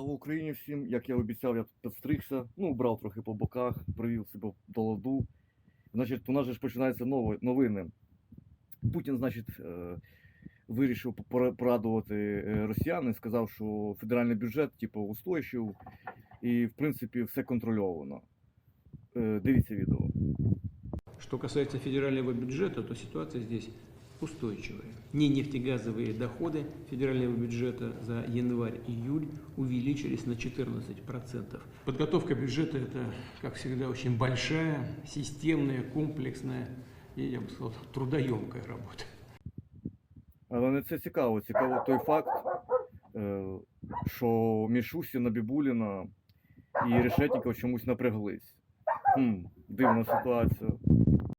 Україні всім. Як я обіцяв, я підстригся, ну, брав трохи по боках, привів себе до ладу. Значить, у нас же ж починаються новини. Путін, значить, е, вирішив пора- порадувати е, росіян і сказав, що федеральний бюджет, типу, устойчив і, в принципі, все контрольовано. Е, Дивіться відео. Что касается федерального бюджета, то ситуация здесь устойчивая. Не нефтегазовые доходы федерального бюджета за январь-июль увеличились на 14%. Подготовка бюджета – это, как всегда, очень большая, системная, комплексная и, я бы сказал, трудоемкая работа. Але не це цікаво. Цікаво той факт, е, що Мішусіна, Бібуліна і Решетніков чомусь напряглись. Хм, дивна ситуація.